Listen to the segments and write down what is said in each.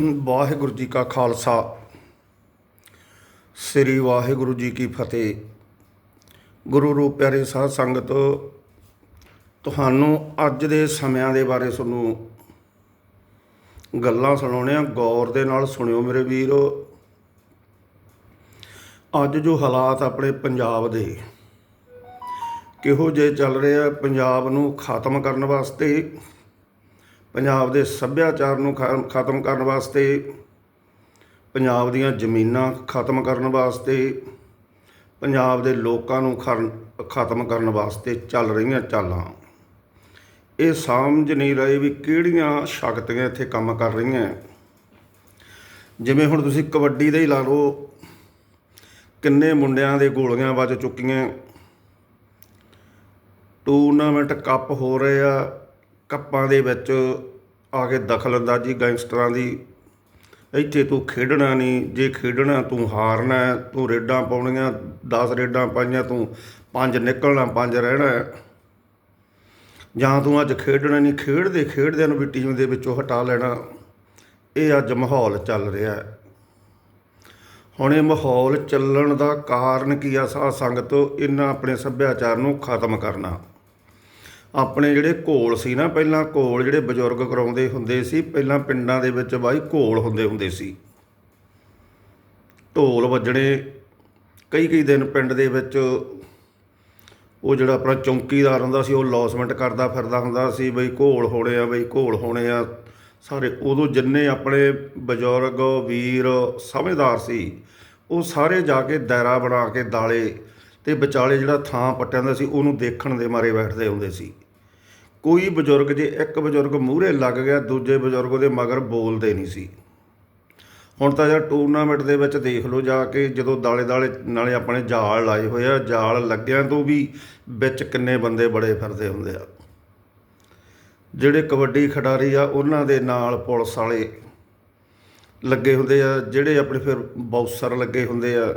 ਵਾਹਿਗੁਰੂ ਜੀ ਕਾ ਖਾਲਸਾ। ਸ੍ਰੀ ਵਾਹਿਗੁਰੂ ਜੀ ਕੀ ਫਤਿਹ। ਗੁਰੂ ਰੂਪ ਪਿਆਰੇ ਸਾਧ ਸੰਗਤ, ਤੁਹਾਨੂੰ ਅੱਜ ਦੇ ਸਮਿਆਂ ਦੇ ਬਾਰੇ ਤੁਹਾਨੂੰ ਗੱਲਾਂ ਸੁਣਾਉਣੇ ਆ ਗੌਰ ਦੇ ਨਾਲ ਸੁਣਿਓ ਮੇਰੇ ਵੀਰ। ਅੱਜ ਜੋ ਹਾਲਾਤ ਆਪਣੇ ਪੰਜਾਬ ਦੇ, ਕਿਹੋ ਜਿਹੇ ਚੱਲ ਰਹੇ ਆ, ਪੰਜਾਬ ਨੂੰ ਖਤਮ ਕਰਨ ਵਾਸਤੇ ਪੰਜਾਬ ਦੇ ਸੱਭਿਆਚਾਰ ਨੂੰ ਖ- ਖਤਮ ਕਰਨ ਵਾਸਤੇ, ਪੰਜਾਬ ਦੀਆਂ ਜ਼ਮੀਨਾਂ ਖਤਮ ਕਰਨ ਵਾਸਤੇ, ਪੰਜਾਬ ਦੇ ਲੋਕਾਂ ਨੂੰ ਖਰਨ- ਖਤਮ ਕਰਨ ਵਾਸਤੇ ਚੱਲ ਰਹੀਆਂ ਚਾਲਾਂ। ਇਹ ਸਮਝ ਨਹੀਂ ਰਹੇ ਵੀ ਕਿਹੜੀਆਂ ਸ਼ਕਤੀਆਂ ਇੱਥੇ ਕੰਮ ਕਰ ਰਹੀਆਂ। ਜਿਵੇਂ ਹੁਣ ਤੁਸੀਂ ਕਬੱਡੀ ਦਾ ਹੀ ਲਾ ਲਓ, ਕਿੰਨੇ ਮੁੰਡਿਆਂ ਦੇ ਗੋਲੀਆਂ ਵੱਜ ਚੁੱਕੀਆਂ। ਟੂਰਨਾਮੈਂਟ ਕੱਪ ਹੋ ਰਹੇ ਆ ਕੱਪਾਂ ਦੇ ਵਿੱਚ ਆ ਕੇ ਦਖਲਅੰਦਾਜ਼ੀ ਗੈਂਗਸਟਰਾਂ ਦੀ, ਇੱਥੇ ਤੂੰ ਖੇਡਣਾ ਨਹੀਂ, ਜੇ ਖੇਡਣਾ ਤੂੰ ਹਾਰਨਾ ਤੂੰ ਰੇਡਾਂ ਪਾਉਣੀਆਂ 10 ਰੇਡਾਂ ਪਾਈਆਂ ਤੂੰ, ਪੰਜ ਨਿਕਲਣਾ, ਪੰਜ ਰਹਿਣਾ ਜਾਂ ਤੂੰ ਅੱਜ ਖੇਡਣਾ ਨਹੀਂ, ਖੇਡਦੇ ਖੇਡਦਿਆਂ ਨੂੰ ਵੀ ਟੀਮ ਦੇ ਵਿੱਚੋਂ ਹਟਾ ਲੈਣਾ। ਇਹ ਅੱਜ ਮਾਹੌਲ ਚੱਲ ਰਿਹਾ ਹੈ। ਹੁਣ ਇਹ ਮਾਹੌਲ ਚੱਲਣ ਦਾ ਕਾਰਨ ਕੀ ਆ? ਸਾਧ ਸੰਗਤ, ਇਹਨਾਂ ਆਪਣੇ ਸੱਭਿਆਚਾਰ ਨੂੰ ਖਤਮ ਕਰਨਾ। ਆਪਣੇ ਜਿਹੜੇ ਘੋਲ ਸੀ ਨਾ, ਪਹਿਲਾਂ ਘੋਲ ਜਿਹੜੇ ਬਜ਼ੁਰਗ ਕਰਾਉਂਦੇ ਹੁੰਦੇ ਸੀ, ਪਹਿਲਾਂ ਪਿੰਡਾਂ ਦੇ ਵਿੱਚ ਬਾਈ ਘੋਲ ਹੁੰਦੇ ਹੁੰਦੇ ਸੀ। ਢੋਲ ਵੱਜਣੇ, ਕਈ ਕਈ ਦਿਨ ਪਿੰਡ ਦੇ ਵਿੱਚ ਉਹ ਜਿਹੜਾ ਆਪਣਾ ਚੌਂਕੀਦਾਰ ਹੁੰਦਾ ਸੀ, ਉਹ ਲੌਸਮੈਂਟ ਕਰਦਾ ਫਿਰਦਾ ਹੁੰਦਾ ਸੀ, ਬਈ ਘੋਲ ਹੋਣੇ ਆ, ਬਈ ਘੋਲ ਹੋਣੇ ਆ। ਸਾਰੇ ਉਦੋਂ ਜਿੰਨੇ ਆਪਣੇ ਬਜ਼ੁਰਗ, ਵੀਰ, ਸਮਝਦਾਰ ਸੀ, ਉਹ ਸਾਰੇ ਜਾ ਕੇ ਦਾਇਰਾ ਬਣਾ ਕੇ, ਦਾਲੇ ਤੇ ਵਿਚਾਲੇ ਜਿਹੜਾ ਥਾਂ ਪੱਟਿਆ ਦਾ ਸੀ, ਉਹਨੂੰ ਦੇਖਣ ਦੇ ਮਾਰੇ ਬੈਠਦੇ ਹੁੰਦੇ ਸੀ। ਕੋਈ ਬਜ਼ੁਰਗ ਜੇ ਇੱਕ ਬਜ਼ੁਰਗ ਮੂਹਰੇ ਲੱਗ ਗਿਆ, ਦੂਜੇ ਬਜ਼ੁਰਗ ਉਹਦੇ ਮਗਰ ਬੋਲਦੇ ਨਹੀਂ ਸੀ। ਹੁਣ ਤਾਂ ਯਾਰ ਟੂਰਨਾਮੈਂਟ ਦੇ ਵਿੱਚ ਦੇਖ ਲਓ ਜਾ ਕੇ ਜਦੋਂ ਦਾਲੇ ਦਾਲੇ ਨਾਲੇ ਆਪਣੇ ਜਾਲ ਲਾਏ ਹੋਏ ਆ, ਜਾਲ ਲੱਗਿਆਂ ਤੋਂ ਵੀ ਵਿੱਚ ਕਿੰਨੇ ਬੰਦੇ ਬੜੇ ਫਿਰਦੇ ਹੁੰਦੇ ਆ। ਜਿਹੜੇ ਕਬੱਡੀ ਖਿਡਾਰੀ ਆ, ਉਹਨਾਂ ਦੇ ਨਾਲ ਪੁਲਿਸ ਵਾਲੇ ਲੱਗੇ ਹੁੰਦੇ ਆ, ਜਿਹੜੇ ਆਪਣੇ ਫਿਰ ਬਾਊਸਰ ਲੱਗੇ ਹੁੰਦੇ ਆ।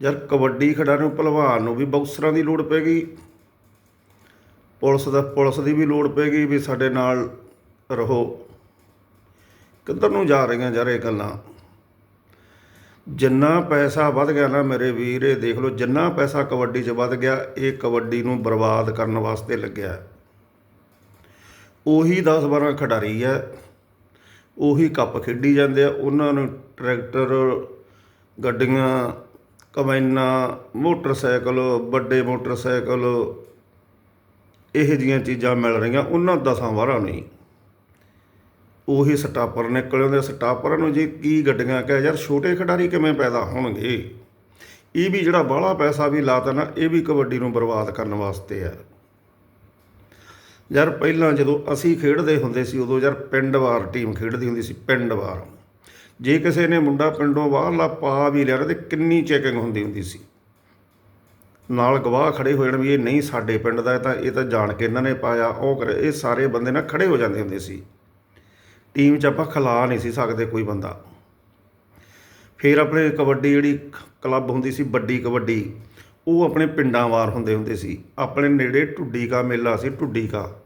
ਯਾਰ ਕਬੱਡੀ ਖਿਡਾਰੀ ਨੂੰ ਭਲਵਾਨ ਨੂੰ ਵੀ ਬਾਊਸਰਾਂ ਦੀ ਲੋੜ ਪੈ ਪੁਲਿਸ ਦਾ, ਪੁਲਿਸ ਦੀ ਵੀ ਲੋੜ ਪੈ ਵੀ ਸਾਡੇ ਨਾਲ ਰਹੋ। ਕਿੱਧਰ ਨੂੰ ਜਾ ਰਹੀਆਂ ਯਾਰ ਇਹ ਗੱਲਾਂ? ਜਿੰਨਾ ਪੈਸਾ ਵੱਧ ਗਿਆ ਨਾ ਮੇਰੇ ਵੀਰ, ਇਹ ਦੇਖ ਲਓ, ਜਿੰਨਾ ਪੈਸਾ ਕਬੱਡੀ 'ਚ ਵੱਧ ਗਿਆ, ਇਹ ਕਬੱਡੀ ਨੂੰ ਬਰਬਾਦ ਕਰਨ ਵਾਸਤੇ ਲੱਗਿਆ। ਉਹੀ 10 12 ਖਿਡਾਰੀ ਹੈ ਉਹੀ ਕੱਪ ਖੇਡੀ ਜਾਂਦੇ ਆ, ਉਹਨਾਂ ਨੂੰ ਟਰੈਕਟਰ, ਗੱਡੀਆਂ, ਕਮੈਨਾਂ, ਮੋਟਰਸਾਈਕਲ, ਵੱਡੇ ਮੋਟਰਸਾਈਕਲ ਇਹ ਜੀਆਂ ਚੀਜ਼ਾਂ ਮਿਲ ਰਹੀਆਂ, ਉਹਨਾਂ ਦਸਾਂ ਵਾਰਾਂ ਨਹੀਂ। ਉਹੀ ਸਟਾਪਰ ਨਿਕਲੇ ਹੁੰਦੇ ਸਟਾਪਰਾਂ ਨੂੰ ਜੇ ਕੀ ਗੱਡੀਆਂ ਕਹੇ, ਯਾਰ ਛੋਟੇ ਖਿਡਾਰੀ ਕਿਵੇਂ ਪੈਦਾ ਹੋਣਗੇ? ਇਹ ਵੀ ਜਿਹੜਾ ਬਾਹਲਾ ਪੈਸਾ ਵੀ ਲਾਤਾ ਨਾ, ਇਹ ਵੀ ਕਬੱਡੀ ਨੂੰ ਬਰਬਾਦ ਕਰਨ ਵਾਸਤੇ ਆ। ਯਾਰ ਪਹਿਲਾਂ ਜਦੋਂ ਅਸੀਂ ਖੇਡਦੇ ਹੁੰਦੇ ਸੀ, ਉਦੋਂ ਯਾਰ ਪਿੰਡ ਵਾਰ ਟੀਮ ਖੇਡਦੀ ਹੁੰਦੀ ਸੀ, ਪਿੰਡ ਵਾਰ। ਜੇ ਕਿਸੇ ਨੇ ਮੁੰਡਾ ਪਿੰਡੋਂ ਬਾਹਰਲਾ ਪਾ ਵੀ ਲਿਆ ਨਾ, ਤੇ ਕਿੰਨੀ ਚੈਕਿੰਗ ਹੁੰਦੀ ਹੁੰਦੀ ਸੀ। ਨਾਲ ਗਵਾਹ ਖੜੇ ਹੋ ਜਾਣ ਵੀ ਇਹ ਨਹੀਂ ਸਾਡੇ ਪਿੰਡ ਦਾ, ਤਾਂ ਇਹ ਤਾਂ ਜਾਣ ਕੇ ਇਹਨਾਂ ਨੇ ਪਾਇਆ, ਉਹ ਕਰੇ, ਇਹ ਸਾਰੇ ਬੰਦੇ ਨਾ ਖੜੇ ਹੋ ਜਾਂਦੇ ਹੁੰਦੇ ਸੀ। ਟੀਮ 'ਚ ਆਪਾਂ ਖਿਲਾ ਨਹੀਂ ਸੀ ਸਕਦੇ ਕੋਈ ਬੰਦਾ। ਫਿਰ ਆਪਣੇ ਕਬੱਡੀ ਜਿਹੜੀ ਕਲੱਬ ਹੁੰਦੀ ਸੀ, ਵੱਡੀ ਕਬੱਡੀ, ਉਹ ਆਪਣੇ ਪਿੰਡਾਂ ਵਾਰ ਹੁੰਦੇ ਹੁੰਦੇ ਸੀ। ਆਪਣੇ ਨੇੜੇ ਢੁੱਡੀ ਕਾ ਮੇਲਾ ਸੀ ਢੁੱਡੀ ਕਾ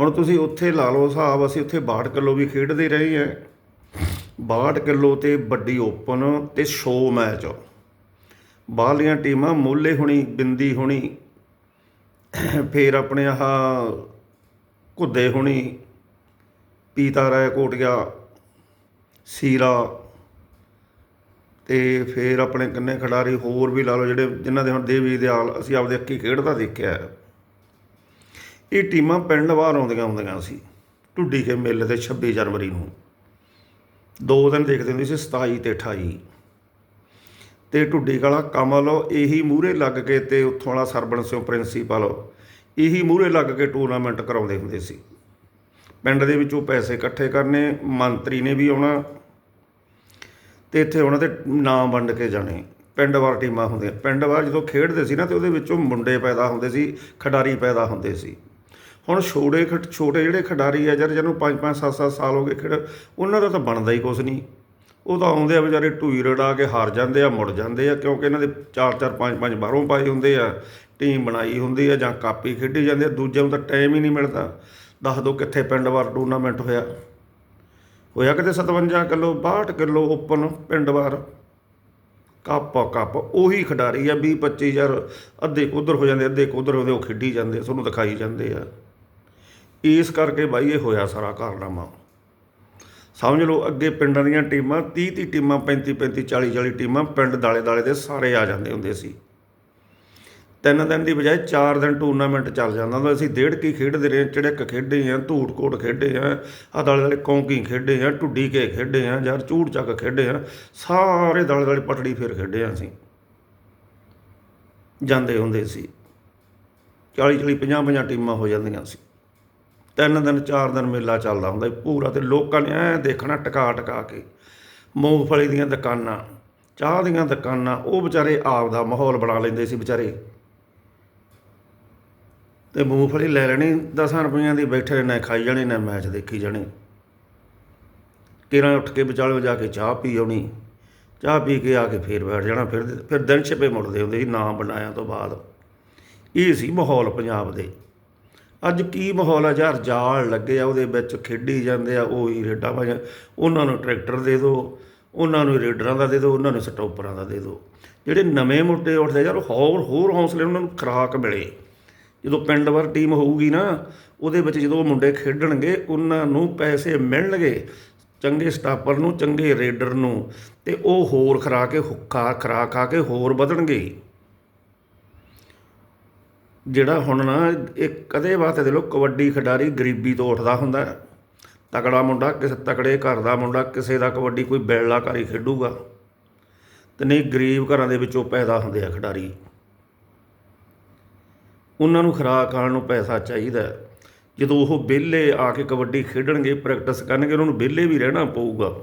ਹੁਣ ਤੁਸੀਂ ਉੱਥੇ ਲਾ ਲਓ ਹਿਸਾਬ, ਅਸੀਂ ਉੱਥੇ 62 ਕਿਲੋ ਵੀ ਖੇਡਦੇ ਰਹੇ ਹਾਂ। 62 ਕਿਲੋ ਤੇ ਵੱਡੀ ਓਪਨ ਤੇ ਸ਼ੋ ਮੈਚ ਬਾਹਰਲੀਆਂ ਟੀਮਾਂ, ਮੋਲੇ ਹੁਣੀ, ਬਿੰਦੀ ਹੁਣੀ, ਫਿਰ ਆਪਣੇ ਆਹ ਘੁੱਦੇ ਹੁਣੀ, ਪੀਤਾ ਰਾਏ ਕੋਟਿਆ ਸੀਰਾ ਤੇ ਫਿਰ ਆਪਣੇ ਕਿੰਨੇ ਖਿਡਾਰੀ ਹੋਰ ਵੀ ਲਾ ਲਓ ਜਿਹੜੇ ਜਿਨ੍ਹਾਂ ਦੇ ਹੁਣ ਦੇਵੀ ਦਿਆਲ ਅਸੀਂ ਆਪਦੇ ਅੱਖੀ ਖੇਡਦਾ ਦੇਖਿਆ ਇਹ ਟੀਮਾਂ ਪਿੰਡ ਬਾਹਰ ਆਉਂਦੀਆਂ ਹੁੰਦੀਆਂ ਸੀ, ਢੁੱਡੀ ਕੇ ਮੇਲੇ ਤੇ 26 ਜਨਵਰੀ ਨੂੰ। ਦੋ ਦਿਨ ਦੇਖਦੇ ਹੁੰਦੇ ਸੀ 27 ਤੇ 28 ਤੇ ਢੁੱਡੀ ਕਾਲਾ ਕਮਲ ਇਹੀ ਮੂਹਰੇ ਲੱਗ ਕੇ ਤੇ ਉੱਥੋਂ ਵਾਲਾ ਸਰਬਣ ਸਿੰਘ ਪ੍ਰਿੰਸੀਪਲ ਇਹੀ ਮੂਹਰੇ ਲੱਗ ਕੇ ਟੂਰਨਾਮੈਂਟ ਕਰਾਉਂਦੇ ਹੁੰਦੇ ਸੀ। ਪਿੰਡ ਦੇ ਵਿੱਚੋਂ ਪੈਸੇ ਇਕੱਠੇ ਕਰਨੇ, ਮੰਤਰੀ ਨੇ ਵੀ ਆਉਣਾ ਤੇ ਇੱਥੇ ਉਹਨਾਂ ਦੇ ਨਾਮ ਵੰਡ ਕੇ ਜਾਣੇ। ਪਿੰਡ ਵਾਰ ਟੀਮਾਂ ਹੁੰਦੀਆਂ, ਪਿੰਡ ਵਾਰ ਜਦੋਂ ਖੇਡਦੇ ਸੀ ਨਾ ਤੇ ਉਹਦੇ ਵਿੱਚੋਂ ਮੁੰਡੇ ਪੈਦਾ ਹੁੰਦੇ ਸੀ, ਖਿਡਾਰੀ ਪੈਦਾ ਹੁੰਦੇ ਸੀ। ਹੁਣ ਛੋੜੇ ਖਿਡ- ਛੋਟੇ ਜਿਹੜੇ ਖਿਡਾਰੀ ਆ, ਯਾਰ ਜਿਹਨੂੰ 5 5 7 7 ਸਾਲ ਹੋ ਗਏ ਖੇਡ, ਉਹਨਾਂ ਦਾ ਤਾਂ ਬਣਦਾ ਹੀ ਕੁਝ ਨਹੀਂ। ਉਹ ਤਾਂ ਆਉਂਦੇ ਆ ਵਿਚਾਰੇ ਢੂਈ ਰੜਾ ਕੇ ਹਾਰ ਜਾਂਦੇ ਆ, ਮੁੜ ਜਾਂਦੇ ਆ, ਕਿਉਂਕਿ ਇਹਨਾਂ ਦੇ 4 4 5 5 ਬਾਹਰੋਂ ਪਾਏ ਹੁੰਦੇ ਆ, ਟੀਮ ਬਣਾਈ ਹੁੰਦੀ ਆ ਜਾਂ ਕਾਪੀ ਖੇਡੀ ਜਾਂਦੇ ਆ ਦੂਜਿਆਂ ਨੂੰ ਤਾਂ ਟਾਈਮ ਹੀ ਨਹੀਂ ਮਿਲਦਾ। ਦੱਸ ਦੋ ਕਿੱਥੇ ਪਿੰਡ ਵਾਰ ਟੂਰਨਾਮੈਂਟ ਹੋਇਆ? ਹੋਇਆ ਕਿਤੇ 57 ਕਿਲੋ 62 ਕਿਲੋ ਓਪਨ ਪਿੰਡ ਵਾਰ? ਕੱਪ ਕੱਪ, ਉਹੀ ਖਿਡਾਰੀ ਆ 20 25 ਯਾਰ ਅੱਧੇ ਉਧਰ ਹੋ ਜਾਂਦੇ, ਅੱਧੇ ਉਧਰ ਹੁੰਦੇ ਉਹ ਖੇਡੀ ਜਾਂਦੇ ਤੁਹਾਨੂੰ ਦਿਖਾਈ ਜਾਂਦੇ ਆ। ਇਸ ਕਰਕੇ ਬਾਈ ਇਹ ਹੋਇਆ ਸਾਰਾ ਕਾਰਨਾਮਾ। ਸਮਝ ਲਓ ਅੱਗੇ ਪਿੰਡਾਂ ਦੀਆਂ ਟੀਮਾਂ 30 30 ਟੀਮਾਂ 35 35 40 40 ਟੀਮਾਂ ਪਿੰਡ ਦਾਲੇ ਦਾਲੇ ਦੇ ਸਾਰੇ ਆ ਜਾਂਦੇ ਹੁੰਦੇ ਸੀ। ਤਿੰਨ ਦਿਨ ਦੀ ਬਜਾਏ ਚਾਰ ਦਿਨ ਟੂਰਨਾਮੈਂਟ ਚੱਲ ਜਾਂਦਾ ਹੁੰਦਾ ਅਸੀਂ ਡੇਢ ਕੀ ਖੇਡਦੇ ਰਹੇ, ਚੜਕ ਖੇਡੇ ਆ, ਧੂੜ ਕੋਟ ਖੇਡੇ ਆ ਆ ਦਾਲੇ ਦਾਲੇ ਕੌਂਕੀ ਖੇਡੇ ਆ ਟੁੱਡੀ ਕੇ ਖੇਡੇ ਆ ਯਾਰ ਚੂੜ ਚੱਕ ਖੇਡੇ ਆ, ਸਾਰੇ ਦਾਲੇ ਦਾਲੇ ਪਟੜੀ ਫੇਰ ਖੇਡੇ ਆ ਅਸੀਂ। ਜਾਂਦੇ ਹੁੰਦੇ ਸੀ। 40 40 50 50 ਟੀਮਾਂ ਹੋ ਜਾਂਦੀਆਂ ਸੀ। ਤਿੰਨ ਦਿਨ, ਚਾਰ ਦਿਨ ਮੇਲਾ ਚੱਲਦਾ ਹੁੰਦਾ ਸੀ ਪੂਰਾ ਤੇ ਲੋਕਾਂ ਨੇ ਐ ਦੇਖਣਾ ਟਕਾ ਟਕਾ ਕੇ। ਮੂੰਗਫਲੀ ਦੀਆਂ ਦੁਕਾਨਾਂ, ਚਾਹ ਦੀਆਂ ਦੁਕਾਨਾਂ, ਉਹ ਵਿਚਾਰੇ ਆਪ ਦਾ ਮਾਹੌਲ ਬਣਾ ਲੈਂਦੇ ਸੀ ਵਿਚਾਰੇ। ਤੇ ਮੂੰਗਫਲੀ ਲੈ ਲੈਣੀ 10 ਰੁਪਈਆਂ ਦੀ ਬੈਠੇ ਨੇ, ਖਾਈ ਜਾਣੀ ਨਾ, ਮੈਚ ਦੇਖੀ ਜਾਣੀ। ਕਿਰਾਂ ਉੱਠ ਕੇ ਵਿਚਾਲੇ ਜਾ ਕੇ ਚਾਹ ਪੀ ਆਉਣੀ, ਚਾਹ ਪੀ ਕੇ ਆ ਕੇ ਫੇਰ ਬੈਠ ਜਾਣਾ, ਫਿਰ ਫਿਰ ਦਿਨ ਛਿਪੇ ਮੁੜਦੇ ਹੁੰਦੇ ਸੀ ਨਾਮ ਬਣਾਇਆ ਤੋਂ ਬਾਅਦ। ਇਹ ਸੀ ਮਾਹੌਲ ਪੰਜਾਬ ਦੇ। ਅੱਜ ਕੀ ਮਾਹੌਲ ਆ? ਯਾਰ ਜਾਲ ਲੱਗੇ ਆ, ਉਹਦੇ ਵਿੱਚ ਖੇਡੀ ਜਾਂਦੇ ਆ, ਉਹ ਹੀ ਰੇਡਾਂ ਭਾਜਾਂ ਉਹਨਾਂ ਨੂੰ ਟਰੈਕਟਰ ਦੇ ਦਿਓ ਉਹਨਾਂ ਨੂੰ ਰੇਡਰਾਂ ਦਾ ਦੇ ਦਿਓ ਉਹਨਾਂ ਨੂੰ ਸਟੋਪਰਾਂ ਦਾ ਦੇ ਦਿਓ ਜਿਹੜੇ ਨਵੇਂ ਮੁੰਡੇ ਉੱਠਦੇ ਯਾਰ ਹੋਰ ਹੋਰ ਹੌਸਲੇ ਉਹਨਾਂ ਨੂੰ ਖੁਰਾਕ ਮਿਲੇ। ਜਦੋਂ ਪਿੰਡ ਵਰ ਟੀਮ ਹੋਊਗੀ ਨਾ, ਉਹਦੇ ਵਿੱਚ ਜਦੋਂ ਉਹ ਮੁੰਡੇ ਖੇਡਣਗੇ, ਉਹਨਾਂ ਨੂੰ ਪੈਸੇ ਮਿਲਣਗੇ, ਚੰਗੇ ਸਟਾਪਰ ਨੂੰ, ਚੰਗੇ ਰੇਡਰ ਨੂੰ, ਤੇ ਉਹ ਹੋਰ ਖਰਾ ਕੇ ਹੁੱਕਾ, ਖਰਾ ਖਾ ਕੇ ਹੋਰ ਵਧਣਗੇ। ਜਿਹੜਾ ਹੁਣ ਨਾ, ਇਹ ਕਦੇ ਵਾਸਤੇ ਦੇ ਲੋ ਕਬੱਡੀ ਖਿਡਾਰੀ ਗਰੀਬੀ ਤੋਂ ਉੱਠਦਾ ਹੁੰਦਾ ਹੈ। ਤਕੜਾ ਮੁੰਡਾ, ਕਿਸੇ ਤਕੜੇ ਘਰ ਦਾ ਮੁੰਡਾ, ਕਿਸੇ ਦਾ ਕਬੱਡੀ ਕੋਈ ਬੈਲਾਕਾਰੀ ਖੇਡੂਗਾ। ਤੇ ਨਹੀਂ, ਗਰੀਬ ਘਰਾਂ ਦੇ ਵਿੱਚੋਂ ਪੈਦਾ ਹੁੰਦੇ ਆ ਖਿਡਾਰੀ। ਉਹਨਾਂ ਨੂੰ ਖਰਾਕ ਖਾਣ ਨੂੰ ਪੈਸਾ ਚਾਹੀਦਾ ਜਦੋਂ ਉਹ ਵਿਹਲੇ ਆ ਕੇ ਕਬੱਡੀ ਖੇਡਣਗੇ, ਪ੍ਰੈਕਟਿਸ ਕਰਨਗੇ, ਉਹਨਾਂ ਨੂੰ ਵਿਹਲੇ ਵੀ ਰਹਿਣਾ ਪਊਗਾ।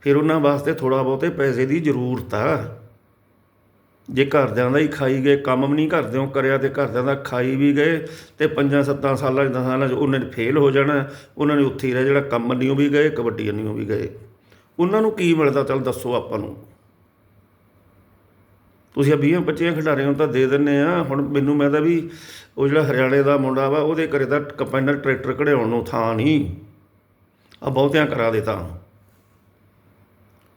ਫਿਰ ਉਹਨਾਂ ਵਾਸਤੇ ਥੋੜਾ ਬਹੁਤੇ ਪੈਸੇ ਦੀ ਜ਼ਰੂਰਤ ਆ। ਜੇ ਘਰਦਿਆਂ ਦਾ ਹੀ ਖਾਈ ਗਏ, ਕੰਮ ਵੀ ਨਹੀਂ ਘਰਦਿਆਂ ਕਰਿਆ ਤੇ ਘਰਦਿਆਂ ਦਾ ਖਾਈ ਵੀ ਗਏ ਤੇ ਪੰਜਾਂ ਸੱਤਾਂ ਸਾਲਾਂ 'ਚ ਦਸਾਂ ਸਾਲਾਂ 'ਚ ਉਹਨਾਂ ਨੇ ਫੇਲ ਹੋ ਜਾਣਾ, ਉਹਨਾਂ ਨੇ ਉੱਥੇ ਹੀ ਰਹਿ ਜਿਹੜਾ ਕੰਮ ਨਹੀਂ ਵੀ ਗਏ, ਕਬੱਡੀ ਨਹੀਂ ਵੀ ਗਏ। ਉਹਨਾਂ ਨੂੰ ਕੀ ਮਿਲਦਾ? ਚੱਲ ਦੱਸੋ ਆਪਾਂ ਨੂੰ। ਤੁਸੀਂ ਆ 20 25 ਖਿਡਾਰੀਆਂ ਨੂੰ ਤਾਂ ਦੇ ਦਿੰਨੇ ਆ। ਹੁਣ ਮੈਨੂੰ ਮੈਂ ਤਾਂ ਵੀ ਉਹ ਜਿਹੜਾ ਹਰਿਆਣੇ ਦਾ ਮੁੰਡਾ ਵਾ, ਉਹਦੇ ਘਰੇ ਤਾਂ ਕੰਪਾਈਨਰ ਟਰੈਕਟਰ ਕਢਾਉਣ ਨੂੰ ਥਾਂ ਨਹੀਂ। ਆ ਬਹੁਤਿਆਂ ਕਰਾ ਦੇ ਤਾਂ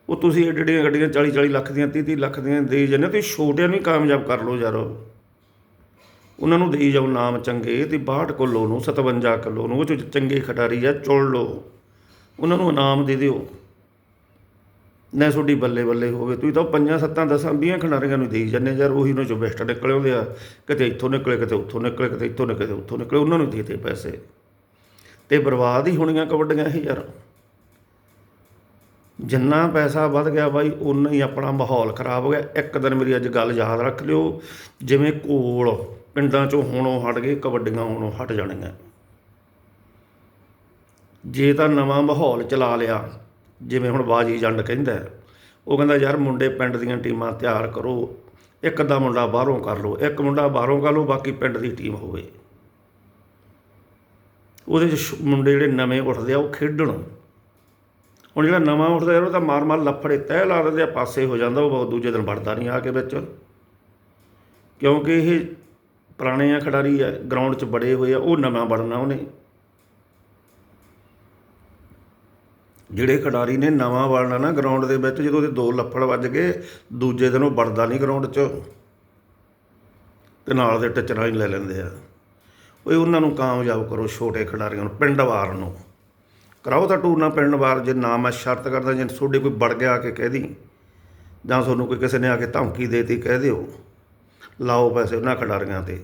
ਉਹ ਤੁਸੀਂ ਏਡੀਆਂ ਗੱਡੀਆਂ 40 40 ਲੱਖ ਦੀਆਂ 30 30 ਲੱਖ ਦੀਆਂ ਦੇ ਜਾਂਦੇ ਹੋ, ਤੁਸੀਂ ਛੋਟਿਆਂ ਨੂੰ ਹੀ ਕਾਮਯਾਬ ਕਰ ਲਓ ਯਾਰ। ਉਹਨਾਂ ਨੂੰ ਦੇਈ ਜਾਓ ਨਾਮ ਚੰਗੇ ਤੇ 62 ਕਿਲੋ ਨੂੰ 57 ਕਿਲੋ ਨੂੰ ਉਹ 'ਚ ਚੰਗੇ ਖਿਡਾਰੀ ਆ ਚੁਣ ਲਓ। ਉਹਨਾਂ ਨੂੰ ਇਨਾਮ ਦੇ ਦਿਓ। ਨਾ ਤੁਹਾਡੀ ਬੱਲੇ ਬੱਲੇ ਹੋਵੇ ਤੁਸੀਂ ਤਾਂ ਪੰਜਾਂ ਸੱਤਾਂ ਦਸਾਂ 20 ਖਿਡਾਰੀਆਂ ਨੂੰ ਦੇਈ ਜਾਂਦੇ ਯਾਰ ਉਹੀ ਉਹਨਾਂ ਚੋਂ ਬੈਸਟ ਨਿਕਲੇ ਹੁੰਦੇ ਆ। ਕਿਤੇ ਇੱਥੋਂ ਨਿਕਲੇ ਕਿਤੇ ਉੱਥੋਂ ਨਿਕਲੇ ਕਿਤੇ ਇੱਥੋਂ ਨਿਕਲੇ ਕਿਤੇ ਉੱਥੋਂ ਨਿਕਲੇ ਉਹਨਾਂ ਨੂੰ ਦੇਤੇ ਪੈਸੇ। ਤੇ ਬਰਬਾਦ ਹੀ ਹੋਣੀਆਂ ਕਬੱਡੀਆਂ ਇਹ ਯਾਰ। ਜਿੰਨਾ ਪੈਸਾ ਵੱਧ ਗਿਆ ਬਾਈ ਉਨਾ ਹੀ ਆਪਣਾ ਮਾਹੌਲ ਖਰਾਬ ਹੋ ਗਿਆ। ਇੱਕ ਦਿਨ ਮੇਰੀ ਅੱਜ ਗੱਲ ਯਾਦ ਰੱਖ ਲਿਓ, ਜਿਵੇਂ ਕੋਲ ਪਿੰਡਾਂ ਚੋਂ ਹੁਣੋਂ ਹਟ ਗਏ, ਕਬੱਡੀਆਂ ਹੁਣੋਂ ਹਟ ਜਾਣੀਆਂ। ਜੇ ਤਾਂ ਨਵਾਂ ਮਾਹੌਲ ਚਲਾ ਲਿਆ, ਜਿਵੇਂ ਹੁਣ ਬਾਜੀ ਜੰਡ ਕਹਿੰਦਾ ਉਹ ਕਹਿੰਦਾ, ਯਾਰ ਮੁੰਡੇ ਪਿੰਡ ਦੀਆਂ ਟੀਮਾਂ ਤਿਆਰ ਕਰੋ, ਇੱਕ ਦਾ ਮੁੰਡਾ ਬਾਹਰੋਂ ਕਰ ਲਓ, ਇੱਕ ਮੁੰਡਾ ਬਾਹਰੋਂ ਕਰ ਲਓ, ਬਾਕੀ ਪਿੰਡ ਦੀ ਟੀਮ ਹੋਵੇ। ਉਹਦੇ 'ਚ ਮੁੰਡੇ ਜਿਹੜੇ ਨਵੇਂ ਉੱਠਦੇ ਆ, ਉਹ ਖੇਡਣ। ਹੁਣ ਜਿਹੜਾ ਨਵਾਂ ਉੱਠਦਾ ਯਾਰ ਉਹ ਤਾਂ ਮਾਰ ਮਾਰ ਲੱਫੜੇ ਤਹਿ ਲਾ ਦਿੰਦੇ ਆ ਪਾਸੇ ਹੋ ਜਾਂਦਾ, ਉਹ ਬਹੁਤ ਦੂਜੇ ਦਿਨ ਵੜਦਾ ਨਹੀਂ ਆ ਕੇ ਵਿੱਚ। ਕਿਉਂਕਿ ਇਹ ਪੁਰਾਣੇ ਆ ਖਿਡਾਰੀ ਆ ਗਰਾਊਂਡ 'ਚ ਬੜੇ ਹੋਏ ਆ, ਉਹ ਨਵਾਂ ਬਣਨਾ ਉਹਨੇ। ਜਿਹੜੇ ਖਿਡਾਰੀ ਨੇ ਨਵਾਂ ਵੜਨਾ ਨਾ ਗਰਾਊਂਡ ਦੇ ਵਿੱਚ, ਜਦੋਂ ਉਹਦੇ ਦੋ ਲੱਫੜ ਵੱਜ ਗਏ, ਦੂਜੇ ਦਿਨ ਉਹ ਵੜਦਾ ਨਹੀਂ ਗਰਾਊਂਡ 'ਚ। ਤੇ ਨਾਲ ਦੇ ਟੱਚਰਾਂ ਹੀ ਲੈ ਲੈਂਦੇ ਆ। ਓਏ, ਉਹਨਾਂ ਨੂੰ ਕਾਮਯਾਬ ਕਰੋ ਛੋਟੇ ਖਿਡਾਰੀਆਂ ਨੂੰ, ਪਿੰਡ ਵਾਰ ਨੂੰ। ਕਰਾਓ ਤਾਂ ਟੂਰਨਾ ਪਿੰਡ ਵਾਰ, ਜੇ ਨਾ ਮੈਂ ਸ਼ਰਤ ਕਰਦਾ, ਜੇ ਤੁਹਾਡੇ ਕੋਈ ਵੜ ਗਿਆ ਆ ਕੇ ਕਹਿ ਦੀ, ਜਾਂ ਤੁਹਾਨੂੰ ਕੋਈ ਕਿਸੇ ਨੇ ਆ ਕੇ ਧਮਕੀ ਦੇਤੀ, ਕਹਿ ਦਿਓ। ਲਾਓ ਪੈਸੇ ਉਹਨਾਂ ਖਿਡਾਰੀਆਂ ਤੇ।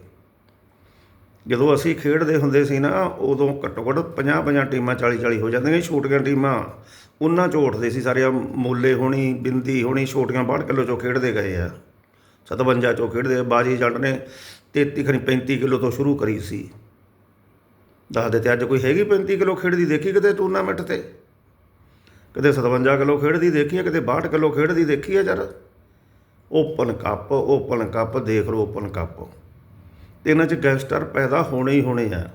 ਜਦੋਂ ਅਸੀਂ ਖੇਡਦੇ ਹੁੰਦੇ ਸੀ ਨਾ, ਉਦੋਂ ਘੱਟੋ ਘੱਟ 50 50 ਟੀਮਾਂ 40 40 ਹੋ ਜਾਂਦੀਆਂ ਸੀ, ਛੋਟੀਆਂ ਟੀਮਾਂ। ਉਹਨਾਂ ਚੋਂ ਉੱਠਦੇ ਸੀ ਸਾਰੇ ਆਹ ਮੋਲੇ ਹੋਣੀ, ਬਿੰਦੀ ਹੋਣੀ, ਛੋਟੀਆਂ 62 ਕਿਲੋ ਚੋਂ ਖੇਡਦੇ ਗਏ ਆ। 57 ਚੋਂ ਖੇਡਦੇ ਆ। ਬਾਜੀ ਜੱਟ ਨੇ 33 ਖਣੀ 35 ਕਿਲੋ ਤੋਂ ਸ਼ੁਰੂ ਕਰੀ ਸੀ। ਦੱਸਦੇ ਤੇ ਅੱਜ ਕੋਈ ਹੈਗੀ 35 ਕਿਲੋ ਖੇਡਦੀ ਦੇਖੀ ਕਿਤੇ ਟੂਰਨਾਮੈਂਟ ਤੇ? ਕਦੇ 57 ਕਿਲੋ ਖੇਡਦੀ ਦੇਖੀ ਹੈ ਕਿਤੇ 62 ਕਿਲੋ ਖੇਡਦੀ ਦੇਖੀ ਹੈ ਯਾਰ? ਓਪਨ ਕੱਪ ਓਪਨ ਕੱਪ ਦੇਖ ਲਓ ਓਪਨ ਕੱਪ ਤੇ ਇਹਨਾਂ 'ਚ ਗੈਂਗਸਟਰ ਪੈਦਾ ਹੋਣੇ ਹੀ ਹੋਣੇ ਆ।